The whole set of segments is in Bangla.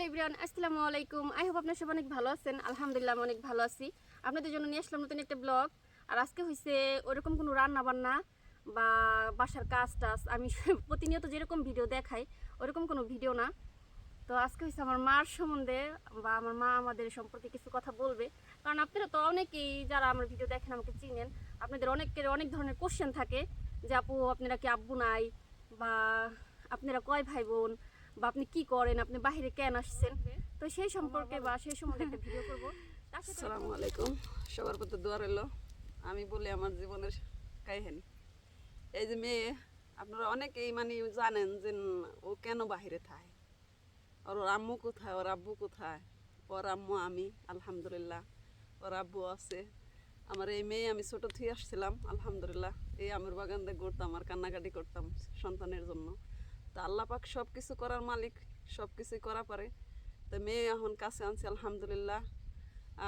হ্যালো ইব্রান আসসালামু আলাইকুম। আই হোপ আপনার সব অনেক ভালো আছেন। আলহামদুলিল্লাহ আমি অনেক ভালো আছি। আপনাদের জন্য নিয়ে আসলাম নতুন একটা ব্লগ। আর আজকে হয়েছে ওরকম কোনো রান্না বান্না বা বাসার কাজ টাজ। আমি প্রতিনিয়ত যেরকম ভিডিও দেখাই, ওরকম কোনো ভিডিও না। তো আজকে হয়েছে আমার মার সম্বন্ধে বা আমার মা আমাদের সম্পর্কে কিছু কথা বলবে। কারণ আপনারা তো অনেকেই যারা আমার ভিডিও দেখেন আমাকে চিনেন, আপনাদের অনেকের অনেক ধরনের কোশ্চেন থাকে যে, আপু, আপনারা কি আব্বু নাই? বা আপনারা কয় ভাই বোন? বা আপনি কি করেন আপনি বাহিরে কেন আসছেন? তো সেই সম্পর্কে বা সেই সম্বন্ধে একটা ভিডিও করব। আসসালামু আলাইকুম। সবার প্রতি দোয়া রইল। আমি বলি আমার জীবনের কাহিনী। এই যে মেয়ে আপনারা অনেকেই মানে জানেন যে ও কেন বাহিরে থাকে? ওর আম্মু কোথায় ওর আব্বু কোথায়? ওর আম্মু আমি আলহামদুলিল্লাহ। ওর আব্বু আছে। আমার এই মেয়ে আমি ছোটো থেকে আসছিলাম আলহামদুলিল্লাহ। এই আমের বাগান দিয়ে ঘুরতাম আর কান্নাকাটি করতাম সন্তানের জন্য। তা আল্লাহ পাক সব কিছু করার মালিক সব কিছুই করা পারে। তো মেয়ে এখন কাছে আনছি আলহামদুলিল্লাহ।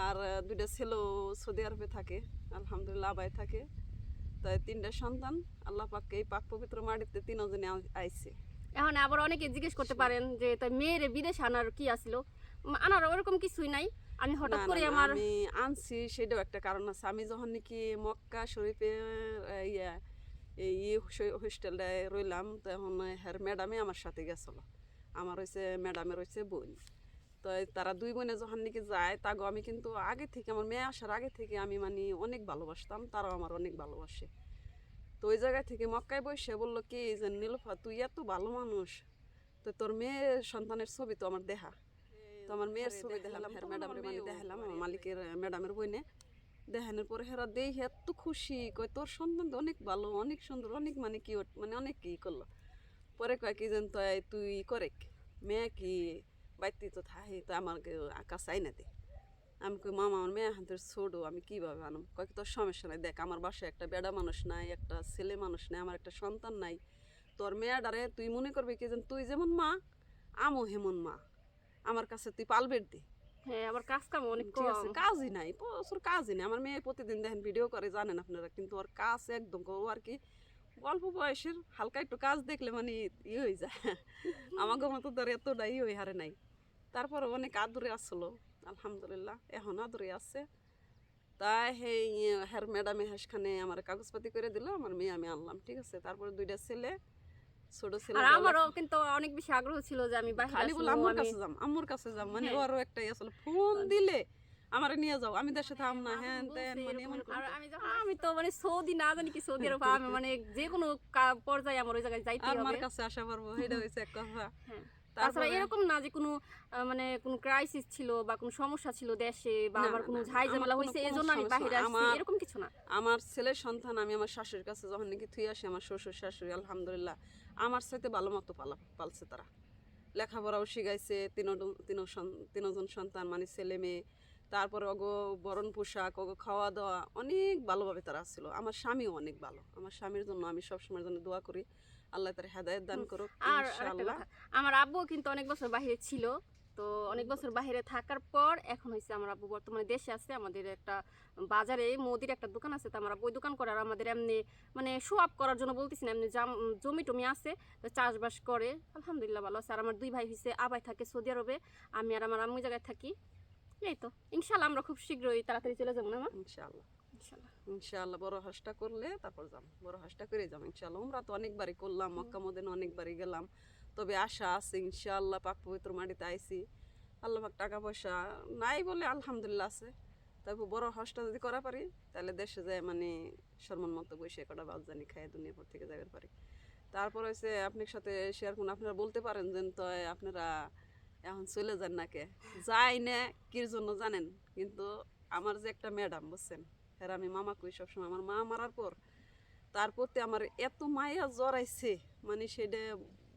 আর দুইটা ছেলেও সৌদি আরবে থাকে আলহামদুলিল্লাহ আবাই থাকে। তাই তিনটা সন্তান আল্লাহ পাককে এই পাক পবিত্র মাটিতে তিনজনে আইছে। এখন আবার অনেকে জিজ্ঞেস করতে পারেন যে তাই মেয়েরে বিদেশ আনার কি আসলো আনার ওরকম কিছুই নাই। আমি হঠাৎ করে আমার আমি আনছি সেটাও একটা কারণ আছে। আমি যখন নাকি মক্কা শরীফে আহ, ইয়া এই হোস্টেলটায় রইলাম তখন হ্যার ম্যাডামে আমার সাথে গেছিল। আমার হয়েছে ম্যাডামের হয়েছে বোন। তো তারা দুই বোনে যখন নাকি যায় তাগো আমি কিন্তু আগে থেকে আমার মেয়ে আসার আগে থেকে আমি মানে অনেক ভালোবাসতাম তারাও আমার অনেক ভালোবাসে। তো ওই জায়গা থেকে মক্কায় বসে বলল কি যে নীলফা তুই এত ভালো মানুষ তো তোর মেয়ে সন্তানের ছবি তো আমার দেখা। তো আমার মেয়ের ছবি দেখালাম ম্যাডামের মানে দেখালাম আমার মালিকের ম্যাডামের বইনে দেখানোর পরে হেরা দেই এত খুশি, কয়, তোর সন্তান তো অনেক ভালো, অনেক সুন্দর, অনেক মানে কি মানে অনেক কি করল। পরে কয় কি যেন তুই তুই করে মেয়ে কি বাইতে তো থাকি, তো আমাকে কাছে আইনা দে। আমি কই, মামা, আমার মেয়ে হাতের ছোটো, আমি কীভাবে আনম কয় তোর সমস্যা নাই, দেখ, আমার বাসায় একটা বেড়া মানুষ নাই, একটা ছেলে মানুষ নাই, আমার একটা সন্তান নাই। তোর মেয়েটারে তুই মনে করবি কি যেন, তুই যেমন মা, আমও হেমন মা। আমার কাছে তুই পালবেট দে। হ্যাঁ আবার কাজ কাম অনেক আছে কাজই নাই প্রচুর কাজই নাই। আমার মেয়ে প্রতিদিন দেখেন ভিডিও করে জানেন আপনারা কিন্তু ওর কাজ একদম ও আর কি অল্প বয়সের হালকা একটু কাজ দেখলে মানে ই হয়ে যায়। আমাকে মতো ধর এতটা ই হয়ে হারে নাই। তারপরে অনেক আদরে আসলো আলহামদুলিল্লাহ এখন আদরে আছে। তাই সেই হ্যার ম্যাডামে হাসখানে আমার কাগজপাতি করে দিল আমার মেয়ে আমি আনলাম ঠিক আছে? তারপরে দুইটা ছেলে ছোট ছেলে আর আমারও কিন্তু অনেক বেশি আগ্রহ ছিল যে আমি বাইরে খালি বলে আম্মুর কাছে যাম আম্মুর কাছে যাম। মানে হ্যাঁ। ওরও একটাই আসলে ফোন দিলে আমারে নিয়ে যাও আমি দেশে থাম না হ্যাঁ তেন মানে এমন। আর আমি যখন আমি তো মানে সৌদি না জানি কি সৌদি আরব আমি মানে যে কোনো পর্যায়ে আমার ওই জায়গায় যাইতে আমার কাছে আসা পারব এটা হইছে এক কথা। হ্যাঁ। তাছাড়া এরকম না যে কোনো মানে কোনো ক্রাইসিস ছিল বা কোনো সমস্যা ছিল দেশে বা আমার কোনো ঝাই ঝামেলা হয়েছে এই জন্য আমি বাইরে আসছি এরকম কিছু না। আমার ছেলের সন্তান আমি আমার শাশুড়ির কাছে যখন নাকি থুই আসি আমার শ্বশুর শাশুড়ি আলহামদুলিল্লাহ আমার সাথে ভালো মতো পালা পালছে তারা। লেখাপড়াও শিখাইছে তিনজন তিন তিনজন সন্তান মানে ছেলে মেয়ে। তারপরে অগো বরণ পোশাক অগো খাওয়া দাওয়া অনেক ভালোভাবে তারা ছিল। আমার স্বামীও অনেক ভালো। আমার স্বামীর জন্য আমি সবসময়ের জন্য দোয়া করি। আল্লাহ তার হেদায়ত দান করুক আর আমার আব্বু কিন্তু অনেক বছর বাইরে ছিল তো অনেক বছর বাইরে থাকার পর এখন হয়েছে আমার আব্বু বর্তমানে দেশে আছে আমাদের একটা বাজারে মোদির একটা দোকান আছে তো আমার আব্বু ওই দোকান করে আর আমাদের এমনি মানে শো আপ করার জন্য বলতেছি না এমনি জাম- টমি আছে তো চাষবাস করে আলহামদুলিল্লাহ ভালো আছে। আর আমার দুই ভাই হয়েছে আবাই থাকে সৌদি আরবে আমি আর আমার আম্মু জায়গায় থাকি এই তো ইনশাল্লাহ আমরা খুব শীঘ্রই তাড়াতাড়ি চলে যাব না মা? ইনশাআল্লাহ। ইনশাল্লাহ ইনশাআল্লাহ বড় হাঁসটা করলে তারপর যাম। বড় হাঁসটা করে যাম ইনশাআল্লাহ। আমরা তো অনেকবারই করলাম মক্কা মদিনা অনেকবারই গেলাম। তবে আশা আছে ইনশাআল্লাহ পাক পবিত্র মাটিতে আইসি আল্লাহ পাক টাকা পয়সা নাই বলে আলহামদুলিল্লাহ আছে। তারপর বড় হাঁসটা যদি করা পারি তাহলে দেশে যায় মানে সম্মান মতো বসে কটা বাদ জানি খাই দুনিয়া পর থেকে যাবার পারি। তারপর হচ্ছে আপনার সাথে শেয়ার করুন আপনারা বলতে পারেন যে তো আপনারা এখন চলে যান না কে যাই না কির জন্য জানেন? কিন্তু আমার যে একটা ম্যাডাম বুঝছেন? হ্যাঁ আমি মামা কই সবসময় আমার মা মারার পর। তার প্রতি আমার এত মায়া জড়াইছে মানে সেটা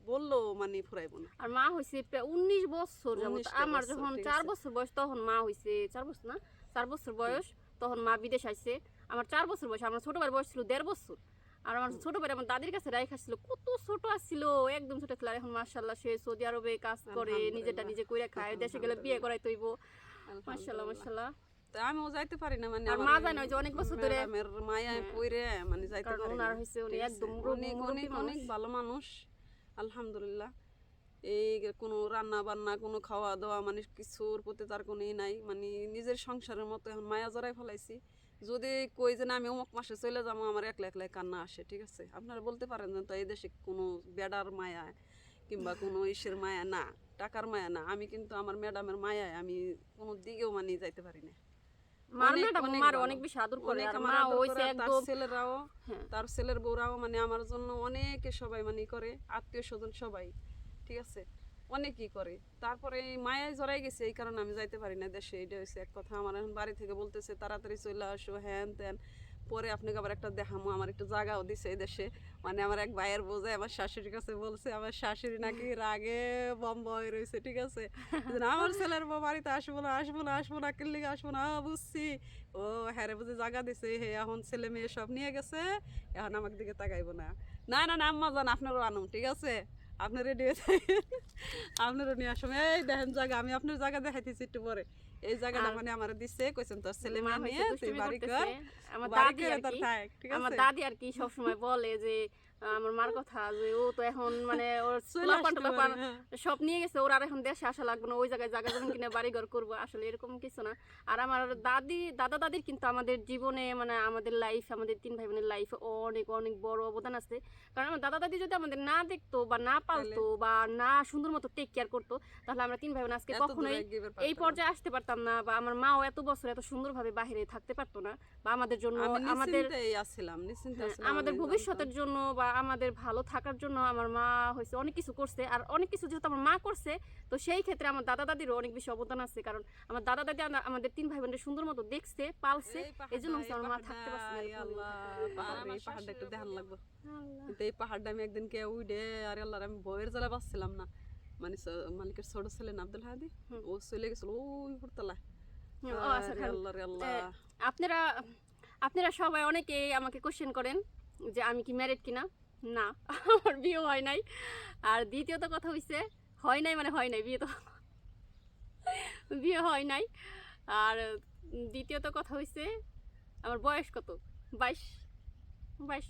বলল মানে ফুরাইব না। আর মা হয়েছে উনিশ বছর আমার যখন চার বছর বয়স তখন মা হয়েছে চার বছর না? চার বছর বয়স তখন মা বিদেশ আসছে আমার চার বছর বয়স আমার ছোট ভাইয়ের বয়স ছিল দেড় বছর। আর আমার ছোট ভাই আমার দাদির কাছে রাইখা ছিল কত ছোট আসছিল একদম ছোট ছিল এখন মার্শাল্লাহ সে সৌদি আরবে কাজ করে নিজেটা নিজে কইরা খায় দেশে গেলে বিয়ে করাই তৈব মার্শাল্লাহ মার্শাল্লাহ তা আমিও যাইতে পারি না মানে আর মা এই জানে ওই যে অনেক বছর ধরে ম্যাডামের মায়ায় পইরে মানে যাইতে পারি না। হইছে উনি একদম অনেক অনেক অনেক ভালো মানুষ আলহামদুলিল্লাহ। এই কোনো রান্না বান্না কোনো খাওয়া দাওয়া মানে কিছুর প্রতি তার কোনো নাই। মানে নিজের সংসারের মতো এখন মায়া জড়াই ফেলাইছি। যদি কই যে না আমি অমুক মাসে চলে যাব আমার একলা একলাই কান্না আসে ঠিক আছে? আপনারা বলতে পারেন যে তো এই দেশে কোনো বেডার মায়া কিংবা কোনো ইসের মায়া না টাকার মায়া না। আমি কিন্তু আমার ম্যাডামের মায়ায় আমি কোনো দিকেও মানে যাইতে পারি না। অনেক- ম্যাডাম অনেক মার ভালো। অনেক বেশি আদর করে। অনেক আর আমার মা হইছে করে, আর তার একদম ছেলেরাও হ্যাঁ। তার ছেলের বউরাও মানে আমার জন্য অনেকে সবাই মানে করে আত্মীয় স্বজন সবাই ঠিক আছে? অনেকই করে। তারপরে এই মায়ায় জড়াই গেছে এই কারণে আমি যাইতে পারি না দেশে। এটা হচ্ছে এক কথা। আমার এখন বাড়ি থেকে বলতেছে তাড়াতাড়ি চলে আসো হ্যান ত্যান। পরে আপনাকে আবার একটা দেখামো আমার একটু জায়গাও দিছে এই দেশে। মানে আমার এক ভাইয়ের বোঝায় আমার শাশুড়ির কাছে বলছে আমার শাশুড়ি নাকি রাগে বম্ব হয়ে রয়েছে ঠিক আছে? আমার ছেলের বউ বাড়িতে আসব না আসব না আসব না কিল্লিগে আসব না বুঝছি। ও হ্যাঁ রে বুঝে জায়গা দিছে হে এখন ছেলে মেয়ে সব নিয়ে গেছে এখন আমাকে দিকে তাকাইবো না। না না না আম্মা যান আপনারও আনুন ঠিক আছে? আপনি রেডি হয়ে থাকেন আপনারও নিয়ে আসুন এই দেখেন জায়গা আমি আপনার জায়গা দেখাইতেছি একটু পরে। এই জায়গাটা মানে আমার দিচ্ছে কইছেন তোর ছেলে মা মেয়ে নিয়ে তুই বাড়ি। কর। আমার দাদি আর কি। সব সময় আমার দাদি আর কি সবসময় বলে যে আমার মার কথা যে ও তো এখন মানে ওর। সব নিয়ে গেছে ওর আর এখন দেশে আসা লাগবে না ওই জায়গায় জায়গা জমি কিনে বাড়ি ঘর করব আসলে এরকম কিছু না। আর আমার দাদি দাদা দাদির কিন্তু আমাদের জীবনে মানে আমাদের লাইফ আমাদের তিন ভাই বোনের লাইফ অনেক অনেক বড় অবদান আছে। কারণ আমার দাদা দাদি যদি আমাদের না দেখতো বা না পালতো বা না সুন্দর মতো টেক কেয়ার করতো তাহলে আমরা তিন ভাই বোন আজকে কখনোই এই পর্যায়ে আসতে পারতাম না বা আমার মাও এত বছর এত সুন্দরভাবে বাইরে থাকতে পারতো না বা আমাদের জন্য আমাদের হ্যাঁ, আমাদের ভবিষ্যতের জন্য বা আমাদের ভালো থাকার জন্য আমার মা হয়েছে অনেক কিছু করছে আর অনেক কিছু যেহেতু আমার মা করছে তো সেই ক্ষেত্রে আমার দাদা দাদিরও অনেক বেশি অবদান আছে কারণ আমার দাদা দাদি আমাদের তিন ভাই বোনের সুন্দর মতো দেখছে পালছে এই জন্য আমার মা থাকতে পারছে না পাহাড়টা, একটু দেখান লাগবে। কিন্তু এই পাহাড়টা আমি একদিন কে আর আল্লাহ আমি বইয়ের জ্বালা পাচ্ছিলাম না। মানে মালিকের ছোট আব্দুল হাদি ও চলে গেছিল ওই আচ্ছা আপনারা আপনারা সবাই অনেকে আমাকে কোশ্চেন করেন যে আমি কি ম্যারিড কিনা? না, আমার বিয়ে হয় নাই। আর দ্বিতীয়ত কথা হইছে, হয় নাই মানে হয় নাই, বিয়ে তো বিয়ে হয় নাই। আর দ্বিতীয়ত কথা হইছে, আমার বয়স কত? বাইশ বাইশ